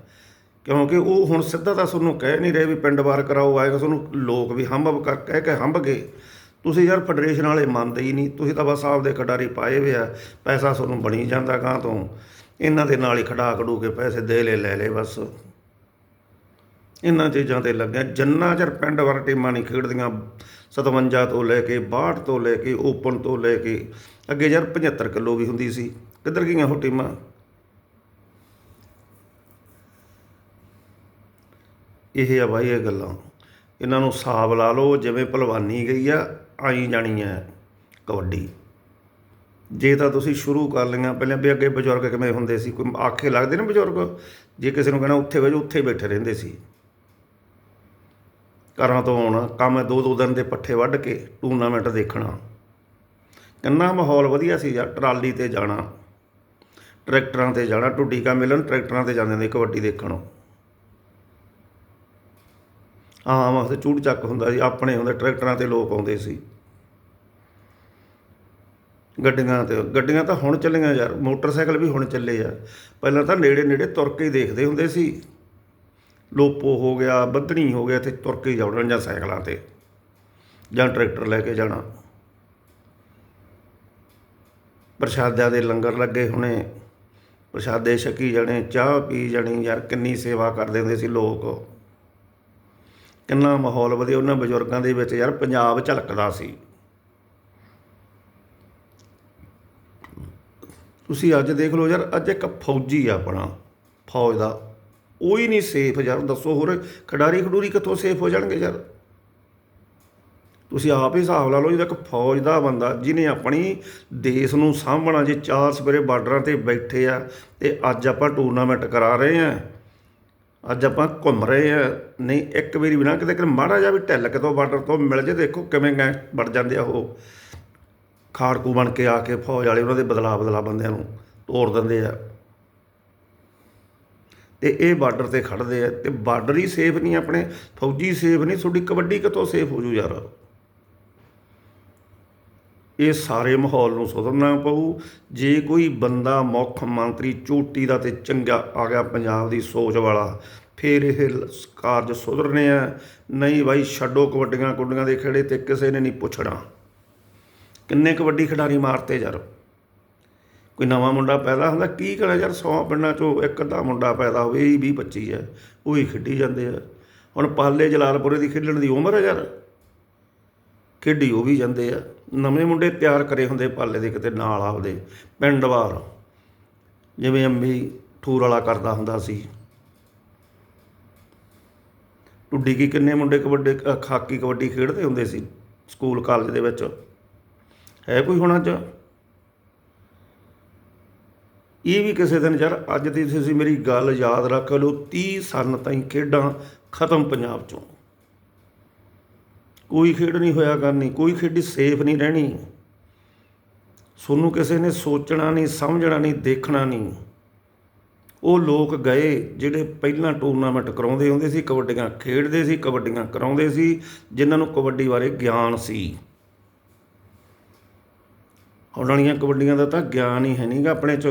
ਕਿਉਂਕਿ ਉਹ ਹੁਣ ਸਿੱਧਾ ਤਾਂ ਤੁਹਾਨੂੰ ਕਹਿ ਨਹੀਂ ਰਹੇ ਵੀ ਪਿੰਡ ਵਾਰ ਕਰਾਓ ਆਏਗਾ ਤੁਹਾਨੂੰ ਲੋਕ ਵੀ ਹੰਬ ਕਰ, ਕਹਿ ਕੇ ਹੰਬ ਗਏ। ਤੁਸੀਂ ਯਾਰ ਫੈਡਰੇਸ਼ਨ ਵਾਲੇ ਮੰਨਦੇ ਹੀ ਨਹੀਂ। ਤੁਸੀਂ ਤਾਂ ਬਸ ਆਪਦੇ ਖਿਡਾਰੀ ਪਾਏ ਹੋਏ ਆ। ਪੈਸਾ ਤੁਹਾਨੂੰ ਬਣੀ ਜਾਂਦਾ ਗਾਂ ਤੋਂ। ਇਹਨਾਂ ਦੇ ਨਾਲ ਹੀ ਖੜਾ ਖੜੂ ਕੇ ਪੈਸੇ ਦੇ ਲੈ ਲੈ ਲੈ ਬਸ। ਇਹਨਾਂ ਚੀਜ਼ਾਂ ਤੇ ਲੱਗਿਆ। ਜਿੰਨਾ ਚਿਰ ਪਿੰਡ ਵਰ ਟੀਮਾਂ ਨਹੀਂ ਖੇਡਦੀਆਂ 57 ਤੋਂ ਲੈ ਕੇ 62 ਤੋਂ ਲੈ ਕੇ ਓਪਨ ਤੋਂ ਲੈ ਕੇ ਅੱਗੇ ਯਾਰ 75 ਕਿਲੋ ਵੀ ਹੁੰਦੀ ਸੀ। ਕਿੱਧਰ ਗਈਆਂ ਉਹ ਟੀਮਾਂ? ਇਹ ਆ ਬਾਈ ਇਹ ਗੱਲਾਂ। ਇਹਨਾਂ ਨੂੰ ਹਿਸਾਬ ਲਾ ਲਓ, ਜਿਵੇਂ ਭਲਵਾਨੀ ਗਈ ਆ, ਆਈ ਜਾਣੀ ਆ ਕਬੱਡੀ। ਜੇ ਤਾਂ ਤੁਸੀਂ ਸ਼ੁਰੂ ਕਰ ਲਈਆਂ, ਪਹਿਲਾਂ ਵੀ ਅੱਗੇ ਬਜ਼ੁਰਗ ਕਿਵੇਂ ਹੁੰਦੇ ਸੀ? ਕੋਈ ਆਖੇ ਲੱਗਦੇ ਨੇ ਬਜ਼ੁਰਗ? ਜੇ ਕਿਸੇ ਨੂੰ ਕਹਿਣਾ ਉੱਥੇ ਬੈਜੋ ਉੱਥੇ ਬੈਠੇ ਰਹਿੰਦੇ ਸੀ। ਘਰਾਂ ਤੋਂ ਆਉਣਾ, ਕੰਮ ਦੋ ਦੋ ਦਿਨ ਦੇ ਪੱਠੇ ਵੱਢ ਕੇ ਟੂਰਨਾਮੈਂਟ ਦੇਖਣਾ। ਕਿੰਨਾ ਮਾਹੌਲ ਵਧੀਆ ਸੀ ਯਾਰ, ਟਰਾਲੀ ਤੇ ਜਾਣਾ। ਟਰੈਕਟਰਾਂ ਤੇ ਜਾਣਾ ਟੁੱਡੀ ਕਾ ਮਿਲਣ, ਟਰੈਕਟਰਾਂ ਤੇ ਜਾਂਦੇ ਨੇ ਕਬੱਡੀ ਦੇਖਣ। ਆਮ ਵਾਸਤੇ ਚੂੜ ਚੱਕ ਹੁੰਦਾ ਸੀ, ਆਪਣੇ ਹੁੰਦੇ ਟਰੈਕਟਰਾਂ ਤੇ ਲੋਕ ਆਉਂਦੇ ਸੀ। ਗੱਡੀਆਂ ਤੇ, ਗੱਡੀਆਂ ਤਾਂ ਹੁਣ ਚੱਲੀਆਂ ਯਾਰ, ਮੋਟਰਸਾਈਕਲ ਵੀ ਹੁਣ ਚੱਲੇ ਆ। ਪਹਿਲਾਂ ਤਾਂ ਨੇੜੇ ਨੇੜੇ ਤੁਰ ਕੇ ਹੀ ਦੇਖਦੇ ਹੁੰਦੇ ਸੀ। ਲੋਪੋ ਹੋ ਗਿਆ ਬੱਧਣੀ ਹੋ ਗਿਆ ਤੇ ਤੁਰ ਕੇ ਹੀ ਜਾਂ ਸਾਈਕਲਾਂ ਤੇ ਜਾਂ ਟਰੈਕਟਰ ਲੈ ਕੇ ਜਾਣਾ। ਪ੍ਰਸ਼ਾਦਿਆਂ ਦੇ ਲੰਗਰ ਲੱਗੇ ਹੁਣੇ, ਪ੍ਰਸ਼ਾਦੇ ਛਕੀ ਜਾਣੇ, ਚਾਹ ਪੀ ਜਾਣੀ, ਯਾਰ ਕਿੰਨੀ ਸੇਵਾ ਕਰਦੇ ਹੁੰਦੇ ਸੀ ਲੋਕ। ਕਿੰਨਾ ਮਾਹੌਲ ਵਧੀਆ ਉਹਨਾਂ ਬਜ਼ੁਰਗਾਂ ਦੇ ਵਿੱਚ, ਯਾਰ ਪੰਜਾਬ ਝਲਕਦਾ ਸੀ। ਤੁਸੀਂ ਅੱਜ ਦੇਖ ਲਓ ਯਾਰ, ਅੱਜ ਇੱਕ ਫੌਜੀ ਆ ਆਪਣਾ, ਫੌਜ ਦਾ। ਉਹ ਹੀ ਨਹੀਂ ਸੇਫ ਯਾਰ, ਦੱਸੋ ਹੋਰ, ਖਿਡਾਰੀ ਖਡੂਰੀ ਕਿੱਥੋਂ ਸੇਫ ਹੋ ਜਾਣਗੇ ਯਾਰ? ਤੁਸੀਂ ਆਪ ਹੀ ਹਿਸਾਬ ਲਾ ਲਓ, ਜਿਹਦਾ ਇੱਕ ਫੌਜ ਦਾ ਬੰਦਾ, ਜਿਹਨੇ ਆਪਣੀ ਦੇਸ਼ ਨੂੰ ਸਾਂਭਣਾ, ਜੇ ਚਾਰ ਸਵੇਰੇ ਬਾਰਡਰਾਂ ਤੇ ਬੈਠੇ ਆ, ਤੇ ਅੱਜ ਆਪਾਂ ਟੂਰਨਾਮੈਂਟ ਕਰਾ ਰਹੇ ਆ, ਅੱਜ ਆਪਾਂ ਘੁੰਮ ਰਹੇ ਆ, ਨਹੀਂ, ਇੱਕ ਵਾਰੀ ਬਿਨਾ ਕਿਤੇ ਕਿ ਮਾੜਾ ਜਿਹਾ ਵੀ ਢਿੱਲ ਕਿਤੋਂ ਬਾਰਡਰ ਤੋਂ ਮਿਲ ਜੇ ਦੇਖੋ ਕਿਵੇਂ ਗੈਂ ਵੜ ਜਾਂਦੇ ਆ ਉਹ। ਖਾੜਕੂ ਬਣ ਕੇ ਆ ਕੇ ਫੌਜ ਵਾਲੇ, ਉਹਨਾਂ ਦੇ ਬਦਲਾ ਬਦਲਾ ਬੰਦਿਆਂ ਨੂੰ ਤੋੜ ਦਿੰਦੇ ਆ। ਤੇ ਇਹ ਬਾਰਡਰ ਤੇ ਖੜਦੇ ਆ ਤੇ ਬਾਰਡਰ ਹੀ ਸੇਫ ਨਹੀਂ ਆਪਣੇ, ਫੌਜੀ ਸੇਫ ਨਹੀਂ, ਤੁਹਾਡੀ ਕਬੱਡੀ ਕਿਤੋਂ ਸੇਫ ਹੋ ਜੂ ਯਾਰ? ਇਹ ਸਾਰੇ ਮਾਹੌਲ ਨੂੰ ਸੁਧਰਨਾ ਪਊ। ਜੇ ਕੋਈ ਬੰਦਾ ਮੁੱਖ ਮੰਤਰੀ ਚੋਟੀ ਦਾ ਤੇ ਚੰਗਾ ਆ ਗਿਆ ਪੰਜਾਬ ਦੀ ਸੋਚ ਵਾਲਾ, ਫਿਰ ਇਹ ਕਾਰਜ ਸੁਧਰਨੇ ਆ। ਨਹੀਂ ਬਾਈ, ਛੱਡੋ ਕਬੱਡੀਆਂ ਕੁੱਡੀਆਂ ਦੇ ਖੇੜੇ ਤੇ ਕਿਸੇ ਨੇ ਨਹੀਂ ਪੁੱਛਣਾ। ਕਿੰਨੇ ਕਬੱਡੀ ਖਿਡਾਰੀ ਮਾਰਤੇ ਯਾਰ? ਕੋਈ ਨਵਾਂ ਮੁੰਡਾ ਪੈਦਾ ਹੁੰਦਾ ਕੀ ਕਰਾਂ ਯਾਰ 100 ਪਿੰਡਾਂ ਚੋਂ ਇੱਕ ਅੱਧਾ ਮੁੰਡਾ ਪੈਦਾ ਹੋਵੇ ਇਹ 20 25 ਹੈ ਉਹ ਹੀ ਖੇਡੀ ਜਾਂਦੇ ਆ। ਹੁਣ ਪਾਲੇ ਜਲਾਲਪੁਰੇ ਦੀ ਖੇਡਣ ਦੀ ਉਮਰ ਹੈ ਯਾਰ। ਖੇਡੀ ਉਹ ਵੀ ਜਾਂਦੇ ਆ। ਨਵੇਂ ਮੁੰਡੇ ਤਿਆਰ ਕਰੇ ਹੁੰਦੇ ਪਾਲੇ ਦੇ ਕਿਤੇ ਨਾਲ ਆਪਦੇ ਪਿੰਡ ਵਾਰ। ਜਿਵੇਂ ਅੰਮੀ ਠੂਰ ਵਾਲਾ ਕਰਦਾ ਹੁੰਦਾ ਸੀ। ਟੁੱਡੀ ਕੀ ਕਿੰਨੇ ਮੁੰਡੇ ਕਬੱਡੀ ਅ, ਖਾਕੀ ਕਬੱਡੀ ਖੇਡਦੇ ਹੁੰਦੇ ਸੀ ਸਕੂਲ ਕਾਲਜ ਦੇ ਵਿੱਚ? ਹੈ ਕੋਈ ਹੁਣ ਅੱਜ? ਇਹ ਵੀ ਕਿਸੇ ਦਿਨ ਯਾਰ ਅੱਜ ਦੀ ਤੁਸੀਂ ਮੇਰੀ ਗੱਲ ਯਾਦ ਰੱਖ ਲਓ 30 ਸਾਲ ਤਾਈਂ ਖੇਡਾਂ ਖਤਮ ਪੰਜਾਬ ਚੋਂ। ਕੋਈ ਖੇਡ ਨਹੀਂ ਹੋਇਆ ਕਰਨੀ, ਕੋਈ ਖੇਡੀ ਸੇਫ ਨਹੀਂ ਰਹਿਣੀ। ਸੋਨੂੰ ਕਿਸੇ ਨੇ ਸੋਚਣਾ ਨਹੀਂ, ਸਮਝਣਾ ਨਹੀਂ, ਦੇਖਣਾ ਨਹੀਂ। ਉਹ ਲੋਕ ਗਏ ਜਿਹੜੇ ਪਹਿਲਾਂ ਟੂਰਨਾਮੈਂਟ ਕਰਾਉਂਦੇ ਹੁੰਦੇ ਸੀ, ਕਬੱਡੀਆਂ ਖੇਡਦੇ ਸੀ, ਕਬੱਡੀਆਂ ਕਰਾਉਂਦੇ ਸੀ, ਜਿਨ੍ਹਾਂ ਨੂੰ ਕਬੱਡੀ ਬਾਰੇ ਗਿਆਨ ਸੀ। ਹੁਣ ਵਾਲੀਆਂ ਕਬੱਡੀਆਂ ਦਾ ਤਾਂ ਗਿਆਨ ਹੀ ਹੈ ਨਹੀਂਗਾ ਆਪਣੇ 'ਚ।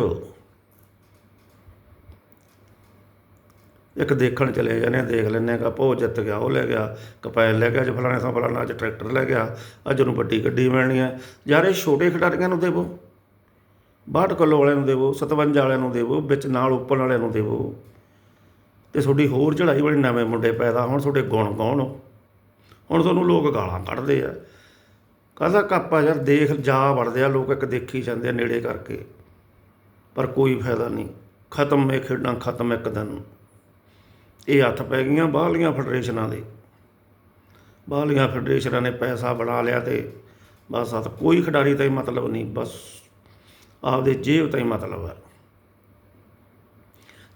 ਇੱਕ ਦੇਖਣ ਚਲੇ ਜਾਂਦੇ ਆ ਦੇਖ ਲੈਂਦੇ ਆ ਕਿ ਭੋ ਜਿੱਤ ਗਿਆ, ਉਹ ਲੈ ਗਿਆ, ਕਪੈਲ ਲੈ ਗਿਆ, ਅੱਜ ਫਲਾਣੇ ਥਾਂ ਫਲਾਣਾ ਅੱਜ ਟਰੈਕਟਰ ਲੈ ਗਿਆ, ਅੱਜ ਉਹਨੂੰ ਵੱਡੀ ਗੱਡੀ ਮਿਲਣੀ ਆ ਯਾਰ ਇਹ ਛੋਟੇ ਖਿਡਾਰੀਆਂ ਨੂੰ ਦੇਵੋ 62 ਕਿਲੋ ਵਾਲਿਆਂ ਨੂੰ ਦੇਵੋ 57 ਵਾਲਿਆਂ ਨੂੰ ਦੇਵੋ, ਵਿੱਚ ਨਾਲ ਉੱਪਰ ਵਾਲਿਆਂ ਨੂੰ ਦੇਵੋ। ਤੇ ਤੁਹਾਡੀ ਹੋਰ ਚੜਾਈ ਵਾਲੇ ਨਵੇਂ ਮੁੰਡੇ ਪੈਦਾ ਹੁਣ, ਤੁਹਾਡੇ ਗੁਣ ਗਾਉਣ। ਹੁਣ ਤੁਹਾਨੂੰ ਲੋਕ ਗਾਲਾਂ ਕੱਢਦੇ ਆ। ਕਾਹਦਾ ਕਾਪਾ ਯਾਰ, ਦੇਖ ਜਾ ਵੜਦੇ ਆ, ਲੋਕ ਇੱਕ ਦੇਖੀ ਜਾਂਦੇ ਆ ਨੇੜੇ ਕਰਕੇ। ਪਰ ਕੋਈ ਫਾਇਦਾ ਨਹੀਂ। ਖਤਮ ਇਹ ਖੇਡਾਂ, ਖਤਮ ਇੱਕ ਦਿਨ ਇਹ ਹੱਥ ਪੈ ਗਈਆਂ ਬਾਹਰਲੀਆਂ ਫੈਡਰੇਸ਼ਨਾਂ ਦੇ। ਬਾਹਰਲੀਆਂ ਫੈਡਰੇਸ਼ਨਾਂ ਨੇ ਪੈਸਾ ਬਣਾ ਲਿਆ ਤੇ ਬਸ ਹੱਥ ਕੋਈ ਖਿਡਾਰੀ ਤਾਂ ਹੀ ਮਤਲਬ ਨਹੀਂ, ਬਸ ਆਪਦੇ ਜੇਬ ਤਾਂ ਹੀ ਮਤਲਬ ਹੈ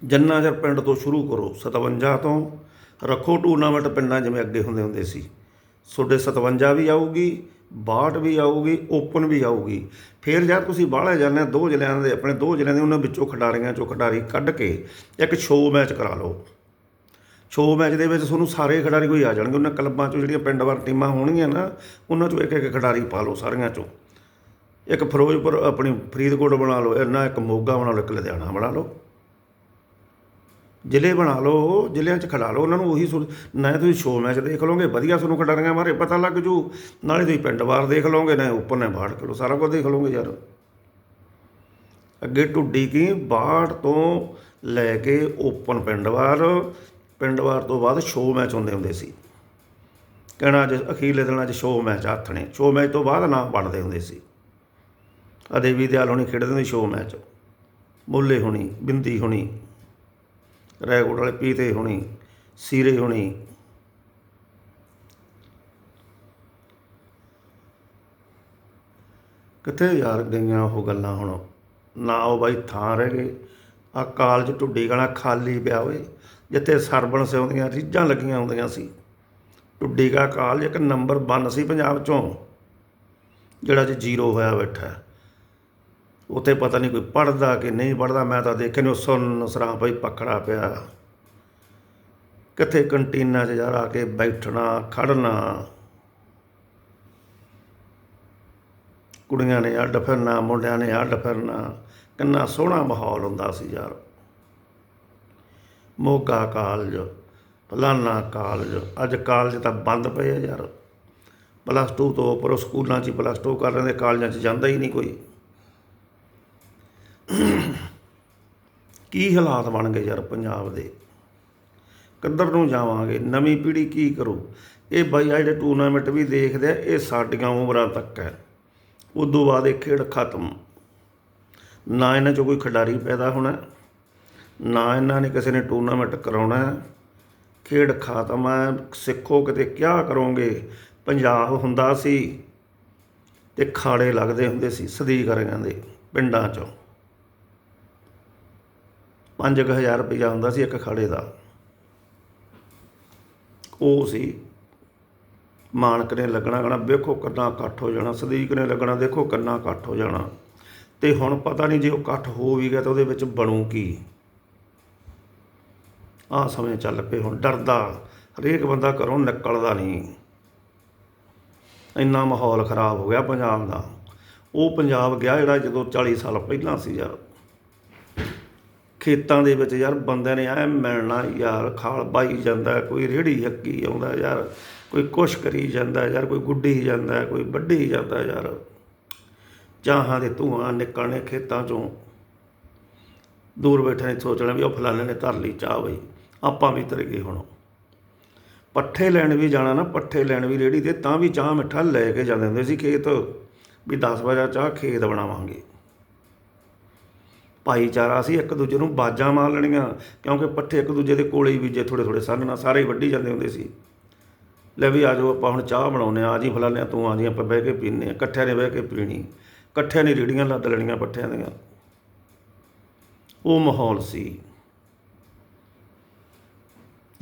ਜੰਨਾ ਜਰ ਪਿੰਡ ਤੋਂ ਸ਼ੁਰੂ ਕਰੋ 57 ਤੋਂ ਰੱਖੋ ਟੂਰਨਾਮੈਂਟ ਪਿੰਡਾਂ ਜਿਵੇਂ ਅੱਗੇ ਹੁੰਦੇ ਹੁੰਦੇ ਸੀ। ਤੁਹਾਡੇ 57 ਵੀ ਆਊਗੀ 62 ਵੀ ਆਊਗੀ, ਓਪਨ ਵੀ ਆਊਗੀ। ਫਿਰ ਜਦ ਤੁਸੀਂ ਬਾਹਲੇ ਜਾਂਦੇ ਹੋ, ਦੋ ਜ਼ਿਲ੍ਹਿਆਂ ਦੇ, ਆਪਣੇ ਦੋ ਜ਼ਿਲ੍ਹਿਆਂ ਦੇ ਉਹਨਾਂ ਵਿੱਚੋਂ ਖਿਡਾਰੀਆਂ ਚੋਂ ਖਿਡਾਰੀ ਕੱਢ ਕੇ ਇੱਕ ਸ਼ੋਅ ਮੈਚ ਕਰਾ ਲਓ। ਸ਼ੋਅ ਮੈਚ ਦੇ ਵਿੱਚ ਤੁਹਾਨੂੰ ਸਾਰੇ ਖਿਡਾਰੀ ਕੋਈ ਆ ਜਾਣਗੇ। ਉਹਨਾਂ ਕਲੱਬਾਂ ਚੋਂ ਜਿਹੜੀਆਂ ਪਿੰਡ ਵਾਰ ਟੀਮਾਂ ਹੋਣਗੀਆਂ ਨਾ, ਉਹਨਾਂ ਚੋਂ ਇੱਕ ਇੱਕ ਖਿਡਾਰੀ ਪਾ ਲਓ ਸਾਰਿਆਂ ਚੋਂ। ਇੱਕ ਫਿਰੋਜ਼ਪੁਰ, ਆਪਣੀ ਫਰੀਦਕੋਟ ਬਣਾ ਲਓ ਨਾ ਇੱਕ ਮੋਗਾ ਬਣਾ ਲਓ, ਇੱਕ ਲੁਧਿਆਣਾ ਬਣਾ ਲਓ। ਜ਼ਿਲ੍ਹੇ ਬਣਾ ਲਓ, ਜ਼ਿਲ੍ਹਿਆਂ 'ਚ ਖਿਡਾ ਲਓ, ਉਹਨਾਂ ਨੂੰ ਉਹੀ ਸੁਣ- ਨਾ ਤੁਸੀਂ ਸ਼ੋਅ ਮੈਚ ਦੇਖ ਲਓਗੇ, ਵਧੀਆ ਤੁਹਾਨੂੰ ਖਿਡਾਰੀਆਂ ਬਾਰੇ ਪਤਾ ਲੱਗ ਜੂ। ਨਾਲੇ ਤੁਸੀਂ ਪਿੰਡ ਵਾਰ ਦੇਖ ਲਓਗੇ, ਨਾ ਉੱਪਰ ਨਾ ਬਾੜ ਕਿਲੋ ਸਾਰਾ ਕੁਝ ਦੇਖ ਲਓਗੇ ਯਾਰ। ਅੱਗੇ ਟੁੱਡੀ ਕੀ ਬਾੜ ਤੋਂ ਲੈ ਕੇ ਓਪਨ ਪਿੰਡ ਵਾਰ ਪਿੰਡ ਵਾਰ ਤੋਂ ਬਾਅਦ ਸ਼ੋਅ ਮੈਚ ਹੁੰਦੇ ਹੁੰਦੇ ਸੀ। ਕਹਿਣਾ ਅੱਜ ਅਖੀਰਲੇ ਦਿਨਾਂ 'ਚ ਸ਼ੋਅ ਮੈਚ ਆਥਣੇ ਸ਼ੋਅ ਮੈਚ ਤੋਂ ਬਾਅਦ ਨਾਮ ਬਣਦੇ ਹੁੰਦੇ ਸੀ। ਆ ਦੇਵੀ ਦਿਆਲ ਹੋਣੀ ਖੇਡਦੇ ਹੁੰਦੇ ਸ਼ੋਅ ਮੈਚ ਮੁੱਲੇ ਹੋਣੀ, ਬਿੰਦੀ ਹੋਣੀ ਰੈਗੋੜ ਵਾਲੇ ਪੀਤੇ ਹੋਣੀ, ਸੀਰੇ ਹੋਣੀ। ਕਿੱਥੇ ਯਾਰ ਗਈਆਂ ਉਹ ਗੱਲਾਂ ਹੁਣ? ਨਾ ਉਹ ਬਾਈ ਥਾਂ ਰਹਿ ਗਏ। ਆ ਕਾਲਜ ਢੁੱਡੀ ਗਲਾ ਖਾਲੀ ਪਿਆ ਓਏ, ਜਿੱਥੇ ਸਰਬਣ ਸਿਉਂਦੀਆਂ ਰੀਝਾਂ ਲੱਗੀਆਂ ਹੁੰਦੀਆਂ ਸੀ। ਢੁੱਡੀ ਕਾ ਕਾਲਜ ਇੱਕ ਨੰਬਰ 1 ਸੀ ਪੰਜਾਬ ਚੋਂ, ਜਿਹੜਾ ਚ ਜ਼ੀਰੋ ਹੋਇਆ ਬੈਠਾ। ਉੱਥੇ ਪਤਾ ਨਹੀਂ ਕੋਈ ਪੜਦਾ ਕਿ ਨਹੀਂ ਪੜਦਾ ਮੈਂ ਤਾਂ ਦੇਖੇ ਨੂੰ ਸੁਣ ਸਰਾਂ ਭਾਈ ਪਕੜਾ ਪਿਆ। ਕਿੱਥੇ ਕੰਟੀਨਾਂ 'ਚ ਯਾਰ ਆ ਕੇ ਬੈਠਣਾ ਖੜਨਾ ਕੁੜੀਆਂ ਨੇ ਅੱਡ ਫਿਰਨਾ, ਮੁੰਡਿਆਂ ਨੇ ਅੱਡ ਫਿਰਨਾ। ਕਿੰਨਾ ਸੋਹਣਾ ਮਾਹੌਲ ਹੁੰਦਾ ਸੀ ਯਾਰ। ਮੋਗਾ ਕਾਲਜ, ਫਲਾਨਾ ਕਾਲਜ, ਅੱਜ ਕਾਲਜ ਤਾਂ ਬੰਦ ਪਏ ਆ ਯਾਰ। ਪਲੱਸ 2 ਤੋਂ ਉੱਪਰ ਸਕੂਲਾਂ 'ਚ ਪਲੱਸ 2 ਕਰ ਰਹੇ ਕਾਲਜਾਂ 'ਚ ਜਾਂਦਾ ਹੀ ਨਹੀਂ ਕੋਈ। ਕੀ ਹਾਲਾਤ ਬਣ ਗਏ ਯਾਰ ਪੰਜਾਬ ਦੇ? ਕਿੱਧਰ ਨੂੰ ਜਾਵਾਂਗੇ? ਨਵੀਂ ਪੀੜ੍ਹੀ ਕੀ ਕਰੂ? ਇਹ ਬਾਈ ਆ ਜਿਹੜੇ ਟੂਰਨਾਮੈਂਟ ਵੀ ਦੇਖਦੇ ਆ, ਇਹ ਸਾਡੀਆਂ ਉਮਰਾਂ ਤੱਕ ਹੈ। ਉਦੋਂ ਬਾਅਦ ਇਹ ਖੇਡ ਖਤਮ। ਨਾ ਇਹਨਾਂ 'ਚੋਂ ਕੋਈ ਖਿਡਾਰੀ ਪੈਦਾ ਹੋਣਾ, ਨਾ ਇਹਨਾਂ ਨੇ ਕਿਸੇ ਨੇ ਟੂਰਨਾਮੈਂਟ ਕਰਾਉਣਾ, ਖੇਡ ਖਤਮ ਹੈ ਸਿੱਖੋ ਕਿਤੇ ਕਿਆ ਕਰੋਗੇ? ਪੰਜਾਬ ਹੁੰਦਾ ਸੀ ਤੇ ਖਾੜੇ ਲੱਗਦੇ ਹੁੰਦੇ ਸੀ ਸਦੀਕਰੀਆਂ ਦੇ ਪਿੰਡਾਂ 'ਚੋਂ। 5000 ਰੁਪਇਆ ਹੁੰਦਾ ਸੀ ਇੱਕ ਖਾੜੇ ਦਾ। ਉਹ ਸੀ ਮਾਨਕ ਨੇ ਲੱਗਣਾ ਕਹਣਾ ਵੇਖੋ ਕਿੰਨਾ ਇਕੱਠ ਹੋ ਜਾਣਾ, ਸਦੀਕ ਨੇ ਲੱਗਣਾ, ਦੇਖੋ ਕਿੰਨਾ ਇਕੱਠ ਹੋ ਜਾਣਾ। ਤੇ ਹੁਣ ਪਤਾ ਨਹੀਂ ਜੇ ਉਹ ਇਕੱਠ ਹੋ ਵੀ ਗਿਆ ਤਾਂ ਉਹਦੇ ਵਿੱਚ ਬਣੂ ਕੀ। ਆਹ ਸਮੇਂ ਚੱਲ ਪਏ ਹੁਣ, ਡਰਦਾ। ਹਰੇਕ ਬੰਦਾ ਘਰੋਂ ਨਿਕਲਦਾ ਨਹੀਂ। ਇੰਨਾ ਮਾਹੌਲ ਖਰਾਬ ਹੋ ਗਿਆ ਪੰਜਾਬ ਦਾ। ਉਹ ਪੰਜਾਬ ਗਿਆ ਜਿਹੜਾ ਜਦੋਂ 40 ਸਾਲ ਪਹਿਲਾਂ ਸੀ ਯਾਰ। ਖੇਤਾਂ ਦੇ ਵਿੱਚ ਯਾਰ ਬੰਦਿਆਂ ਨੇ ਐ ਮਿਲਣਾ ਯਾਰ, ਖਾਲ ਬਾਈ ਜਾਂਦਾ, ਕੋਈ ਰੇੜੀ ਹੱਕੀ ਆਉਂਦਾ ਯਾਰ, ਕੋਈ ਕੁਛ ਕਰੀ ਜਾਂਦਾ ਯਾਰ, ਕੋਈ ਗੁੱਡੀ ਜਾਂਦਾ, ਕੋਈ ਵੱਢੀ ਜਾਂਦਾ ਯਾਰ। ਚਾਹਾਂ ਦੇ ਧੂਆਂ ਨਿਕਲਣੇ ਖੇਤਾਂ ਚੋਂ। ਦੂਰ ਬੈਠੇ ਨੇ ਸੋਚਣਾ ਵੀ ਉਹ ਫਲਾਣੇ ਨੇ ਧਰ ਲਈ ਚਾਹ ਬਈ, ਆਪਾਂ ਵੀ ਤਰ ਗਏ ਹੁਣ। ਪੱਠੇ ਲੈਣ ਵੀ ਜਾਣਾ ਨਾ, ਪੱਠੇ ਲੈਣ ਵੀ ਰੇੜੀ ਤੇ, ਤਾਂ ਵੀ ਚਾਹ ਮਿੱਠਾ ਲੈ ਕੇ ਜਾਂਦੇ ਹੁੰਦੇ ਸੀ ਖੇਤ, ਵੀ 10 ਵਜੇ ਚਾਹ ਖੇਤ ਬਣਾਵਾਂਗੇ। ਭਾਈਚਾਰਾ ਸੀ ਇੱਕ ਦੂਜੇ ਨੂੰ ਬਾਜਾਂ ਮਾਰ ਲੈਣੀਆਂ, ਕਿਉਂਕਿ ਪੱਠੇ ਇੱਕ ਦੂਜੇ ਦੇ ਕੋਲੇ ਹੀ ਬੀਜੇ ਥੋੜੇ ਥੋੜੇ ਸੰਨਣਾ ਸਾਰੇ ਹੀ ਵੱਢੀ ਜਾਂਦੇ ਹੁੰਦੇ ਸੀ। ਲੈ ਵੀ ਆਜੋ ਆਪਾਂ ਹੁਣ ਚਾਹ ਬਣਾਉਨੇ ਆ ਜੀ ਫਲਾਣੇ ਤੂੰ, ਆ ਜੀ ਆਪਾਂ ਬਹਿ ਕੇ ਪੀਨੇ ਆ ਇਕੱਠਿਆਂ ਨੇ ਬਹਿ ਕੇ ਪੀਣੀ। ਇਕੱਠਿਆਂ ਨੇ ਰੇੜੀਆਂ ਲੱਦ ਲੈਣੀਆਂ ਪੱਠਿਆਂ ਦੀਆਂ। ਉਹ ਮਾਹੌਲ ਸੀ।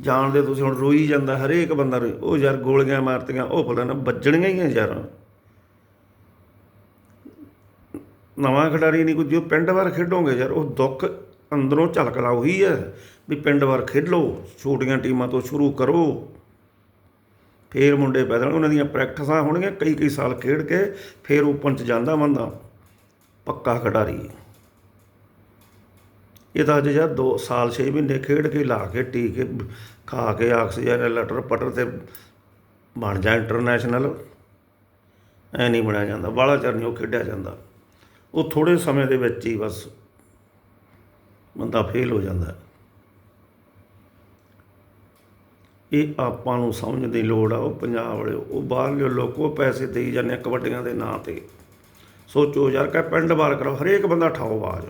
ਜਾਣਦੇ ਤੁਸੀਂ ਹੁਣ ਰੋਈ ਜਾਂਦਾ ਹਰੇਕ ਬੰਦਾ ਰੋਈ ਉਹ ਯਾਰ ਗੋਲੀਆਂ ਮਾਰਤੀਆਂ, ਉਹ ਫਲਾਣਾ ਵੱਜਣੀਆਂ ਹੀ ਆ ਯਾਰ। ਨਵਾਂ ਖਿਡਾਰੀ ਨਹੀਂ ਕੋਈ, ਜੋ ਪਿੰਡ ਵਾਰ ਖੇਡੋਗੇ ਯਾਰ, ਉਹ ਦੁੱਖ ਅੰਦਰੋਂ ਝਲਕਦਾ ਉਹੀ ਹੈ ਵੀ ਪਿੰਡ ਵਾਰ ਖੇਡ ਲਓ ਛੋਟੀਆਂ ਟੀਮਾਂ ਤੋਂ ਸ਼ੁਰੂ ਕਰੋ। ਫੇਰ ਮੁੰਡੇ ਪੈਦਾ ਉਹਨਾਂ ਦੀਆਂ ਪ੍ਰੈਕਟਿਸਾਂ ਹੋਣਗੀਆਂ, ਕਈ ਕਈ ਸਾਲ ਖੇਡ ਕੇ ਫੇਰ ਓਪਨ 'ਚ ਜਾਂਦਾ ਬੰਦਾ। ਪੱਕਾ ਖਿਡਾਰੀ ਇਹ ਤਾਂ ਅਜੇ ਯਾਰ 2 ਸਾਲ 6 ਮਹੀਨੇ ਖੇਡ ਕੇ ਲਾ ਕੇ ਟੀਕੇ ਖਾ ਕੇ ਆਕਸੀਜਨ, ਲਟਰ ਪਟਰ ਤੇ ਬਣ ਜਾ ਇੰਟਰਨੈਸ਼ਨਲ। ਐ ਨਹੀਂ ਬਣਿਆ ਜਾਂਦਾ ਬਾਲਾ ਚਿਰ ਨਹੀਂ ਉਹ ਖੇਡਿਆ ਜਾਂਦਾ। ਉਹ ਥੋੜੇ ਸਮੇਂ ਦੇ ਵਿੱਚ ਹੀ ਬਸ ਬੰਦਾ ਫੇਲ ਹੋ ਜਾਂਦਾ ਹੈ। ਇਹ ਆਪਾਂ ਨੂੰ ਸਮਝਣ ਦੀ ਲੋੜ ਆ, ਉਹ ਪੰਜਾਬ ਵਾਲਿਓ ਉਹ ਬਾਹਰਲੇ ਲੋਕੋ ਪੈਸੇ ਦੇਈ ਜਾਂਦੇ ਆ ਕਬੱਡੀਆਂ ਦੇ ਨਾਂ ਤੇ। ਸੋਚੋ ਯਾਰ, ਕਹ ਪਿੰਡ ਬਾਰ ਕਰੋ, ਹਰੇਕ ਬੰਦਾ ਠਾਓ ਆਵਾਜ਼।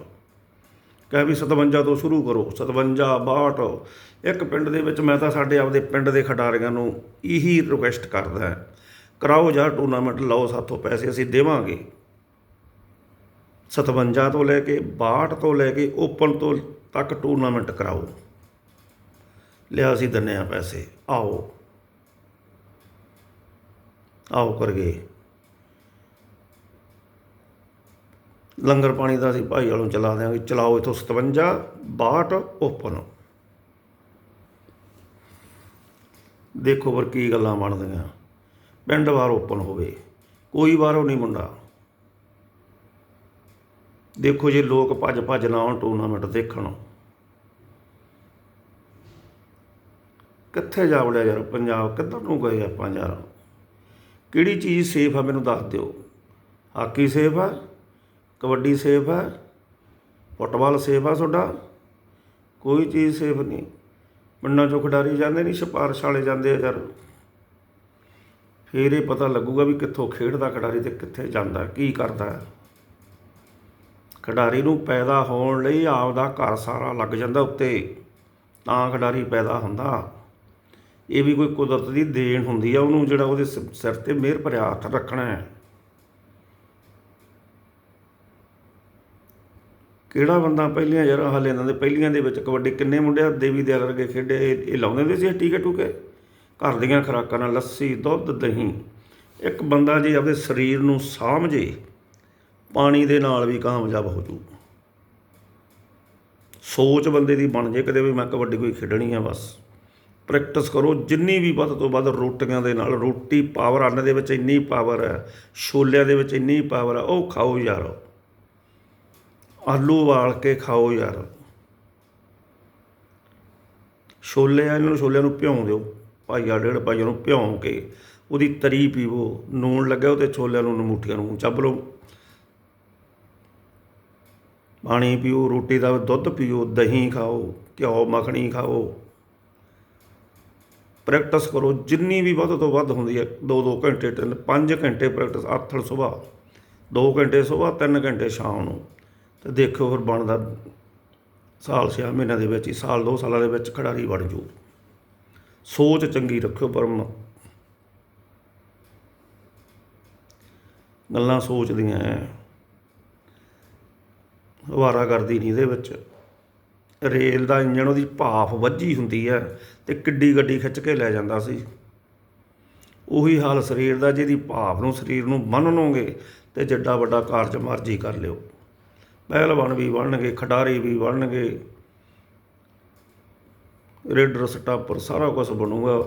ਕਹੇ ਵੀ 57 ਤੋਂ ਸ਼ੁਰੂ ਕਰੋ 57 62 ਇੱਕ ਪਿੰਡ ਦੇ ਵਿੱਚ ਮੈਂ ਤਾਂ ਸਾਡੇ ਆਪਦੇ ਪਿੰਡ ਦੇ ਖਿਡਾਰੀਆਂ ਨੂੰ ਇਹੀ ਰਿਕੁਐਸਟ ਕਰਦਾ ਕਰਾਓ ਯਾਰ ਟੂਰਨਾਮੈਂਟ ਲਾਓ ਸਾਥੋਂ ਪੈਸੇ ਅਸੀਂ ਦੇਵਾਂਗੇ। 57 ਤੋਂ ਲੈ ਕੇ 62 ਤੋਂ ਲੈ ਕੇ ਓਪਨ ਤੋਂ ਤੱਕ ਟੂਰਨਾਮੈਂਟ ਕਰਾਓ। ਲਿਆ ਅਸੀਂ ਦਿੰਨੇ ਆ ਪੈਸੇ। ਆਓ। ਆਓ ਕਰਗੇ। ਲੰਗਰ ਪਾਣੀ ਦਾ ਅਸੀਂ ਭਾਈ ਵਾਲੋਂ ਚਲਾ ਦਿਆਂਗੇ। ਚਲਾਓ ਇਥੋਂ 57 62 ਓਪਨ। ਦੇਖੋ ਪਰ ਕੀ ਗੱਲਾਂ ਬਣਦੀਆਂ। ਪਿੰਡ ਵਾਰ ਓਪਨ ਹੋਵੇ। ਕੋਈ ਬਾਹਰੋਂ ਨਹੀਂ ਮੁੰਡਾ। ਦੇਖੋ ਜੇ ਲੋਕ ਭੱਜ ਭੱਜ ਨਾ ਆਉਣ ਟੂਰਨਾਮੈਂਟ ਦੇਖਣ। ਕਿੱਥੇ ਜਾ ਵੜਿਆ ਯਾਰ ਪੰਜਾਬ? ਕਿੱਧਰ ਨੂੰ ਗਏ ਆਪਾਂ ਯਾਰ? ਕਿਹੜੀ ਚੀਜ਼ ਸੇਫ ਆ ਮੈਨੂੰ ਦੱਸ ਦਿਓ? ਹਾਕੀ ਸੇਫ ਆ? ਕਬੱਡੀ ਸੇਫ ਆ? ਫੁੱਟਬਾਲ ਸੇਫ ਆ ਤੁਹਾਡਾ? ਕੋਈ ਚੀਜ਼ ਸੇਫ ਨਹੀਂ। ਪਿੰਡਾਂ ਚੋਂ ਖਿਡਾਰੀ ਜਾਂਦੇ ਨਹੀਂ, ਸਿਫਾਰਿਸ਼ ਵਾਲੇ ਜਾਂਦੇ ਆ ਯਾਰ। ਫੇਰ ਇਹ ਪਤਾ ਲੱਗੂਗਾ ਵੀ ਕਿੱਥੋਂ ਖੇਡਦਾ ਖਿਡਾਰੀ ਤੇ ਕਿੱਥੇ ਜਾਂਦਾ, ਕੀ ਕਰਦਾ। ਖਿਡਾਰੀ ਨੂੰ ਪੈਦਾ ਹੋਣ ਲਈ ਆਪਦਾ ਘਰ ਸਾਰਾ ਲੱਗ ਜਾਂਦਾ ਉੱਤੇ। ਤਾਂ ਖਿਡਾਰੀ ਪੈਦਾ ਹੁੰਦਾ। ਇਹ ਵੀ ਕੋਈ ਕੁਦਰਤ ਦੀ ਦੇਣ ਹੁੰਦੀ ਆ, ਉਹਨੂੰ ਜਿਹੜਾ ਉਹਦੇ ਸ- ਸਿਰ ਤੇ ਮਿਹਰ ਭਰਿਆ ਹੱਥ ਰੱਖਣਾ ਹੈ। ਕਿਹੜਾ ਬੰਦਾ ਪਹਿਲੀਆਂ ਯਾਰ ਹਾਲੇ ਇਹਨਾਂ ਦੇ ਪਹਿਲੀਆਂ ਦੇ ਵਿੱਚ ਕਬੱਡੀ ਕਿੰਨੇ ਮੁੰਡੇ ਆ, ਦੇਵੀ ਦੇ ਵਰਗੇ ਖੇਡੇ, ਇਹ ਇਹ ਲਾਉਂਦੇ ਹੁੰਦੇ ਸੀ ਟੀਕੇ ਟੂਕੇ? ਘਰ ਦੀਆਂ ਖੁਰਾਕਾਂ ਨਾਲ ਲੱਸੀ, ਦੁੱਧ, ਦਹੀਂ। ਇੱਕ ਬੰਦਾ ਜੇ ਆਪਣੇ ਸਰੀਰ ਨੂੰ ਸਾਂਭੇ ਪਾਣੀ ਦੇ ਨਾਲ ਵੀ ਕਾਮਯਾਬ ਹੋ ਜੂ। ਸੋਚ ਬੰਦੇ ਦੀ ਬਣ ਜੇ, ਕਦੇ ਵੀ ਮੈਂ ਕਬੱਡੀ ਕੋਈ ਖੇਡਣੀ ਆ ਬਸ। ਪ੍ਰੈਕਟਿਸ ਕਰੋ, ਜਿੰਨੀ ਵੀ ਵੱਧ ਤੋਂ ਵੱਧ ਰੋਟੀਆਂ ਦੇ ਨਾਲ ਰੋਟੀ ਪਾਵਰ ਅੰਨ ਦੇ ਵਿੱਚ ਇੰਨੀ ਪਾਵਰ ਹੈ, ਛੋਲਿਆਂ ਦੇ ਵਿੱਚ ਇੰਨੀ ਪਾਵਰ ਹੈ, ਉਹ ਖਾਓ ਯਾਰ। ਆਲੂ ਉਬਾਲ ਕੇ ਖਾਓ ਯਾਰ। ਛੋਲੇ ਇਹਨਾਂ ਨੂੰ ਛੋਲਿਆਂ ਨੂੰ ਭਿਉਂ ਦਿਓ। ਭਾਈਆ ਡੇਢ ਭਾਈਆ ਨੂੰ ਭਿਉਂ ਕੇ ਉਹਦੀ ਤਰੀ ਪੀਵੋ, ਨੂਣ ਲੱਗਿਆ ਉਹਤੇ ਛੋਲਿਆਂ ਨੂੰ ਨਮੂਠੀਆਂ ਨੂੰ, ਚੱਬ ਲਓ। ਪਾਣੀ ਪੀਓ, ਰੋਟੀ ਦਾ ਦੁੱਧ ਪੀਓ, ਦਹੀਂ ਖਾਓ, ਘਿਓ, ਮੱਖਣੀ ਖਾਓ। ਪ੍ਰੈਕਟਿਸ ਕਰੋ, ਜਿੰਨੀ ਵੀ ਵੱਧ ਤੋਂ ਵੱਧ ਹੁੰਦੀ ਹੈ 2-2 ਘੰਟੇ ਤਿੰਨ 5 ਘੰਟੇ ਪ੍ਰੈਕਟਿਸ ਆਥਲ ਸਵੇਰ 2 ਘੰਟੇ ਸਵੇਰ 3 ਘੰਟੇ ਸ਼ਾਮ ਨੂੰ। ਤੇ ਦੇਖੋ ਫਿਰ ਬਣਦਾ, ਸਾਲ 6 ਮਹੀਨਿਆਂ ਦੇ ਵਿੱਚ ਹੀ, ਸਾਲ 2 ਸਾਲਾਂ ਦੇ ਵਿੱਚ ਖਿਡਾਰੀ ਬਣ ਜੂ। ਸੋਚ ਚੰਗੀ ਰੱਖਿਓ ਪਰਮ। ਗੱਲਾਂ ਸੋਚਦੀਆਂ ਐ। ਹਵਾਰਾ ਕਰਦੀ ਨਹੀਂ ਇਹਦੇ ਵਿੱਚ। ਰੇਲ ਦਾ ਇੰਜਣ, ਉਹਦੀ ਭਾਫ ਵੱਜੀ ਹੁੰਦੀ ਹੈ ਤੇ ਕਿੱਡੀ ਗੱਡੀ ਖਿੱਚ ਕੇ ਲੈ ਜਾਂਦਾ ਸੀ। ਉਹੀ ਹਾਲ ਸਰੀਰ ਦਾ, ਜਿਹਦੀ ਭਾਫ ਨੂੰ ਸਰੀਰ ਨੂੰ ਬੰਨ ਲਓਗੇ ਤੇ ਜਿੱਡਾ ਵੱਡਾ ਕਾਰਜ ਮਰਜ਼ੀ ਕਰ ਲਿਓ। ਪਹਿਲਵਾਨ ਵੀ ਬਣਨਗੇ, ਖਿਡਾਰੀ ਵੀ ਬਣਨਗੇ। ਰੇਡਰ ਸਟਾਪਰ ਸਾਰਾ ਕੁਝ ਬਣੂਗਾ।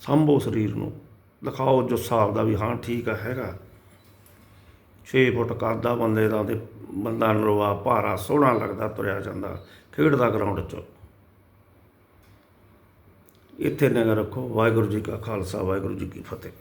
ਸੰਭੋ ਸਰੀਰ ਨੂੰ। ਦਿਖਾਓ ਜੋ ਹਿਸਾਬ ਦਾ ਵੀ, ਹਾਂ, ਠੀਕ ਆ, ਹੈਗਾ। 6 ਫੁੱਟ ਕੱਦ ਆ ਬੰਦੇ ਦਾ ਤੇ ਬੰਦਾ ਨਰਵਾ ਭਾਰਾ ਸੋਹਣਾ ਲੱਗਦਾ, ਤੁਰਿਆ ਜਾਂਦਾ, ਖੇਡਦਾ ਗਰਾਊਂਡ 'ਚ। ਇੱਥੇ ਨਗਰ ਰੱਖੋ, ਵਾਹਿਗੁਰੂ ਜੀ ਕਾ ਖਾਲਸਾ, ਵਾਹਿਗੁਰੂ ਜੀ ਕੀ ਫਤਿਹ।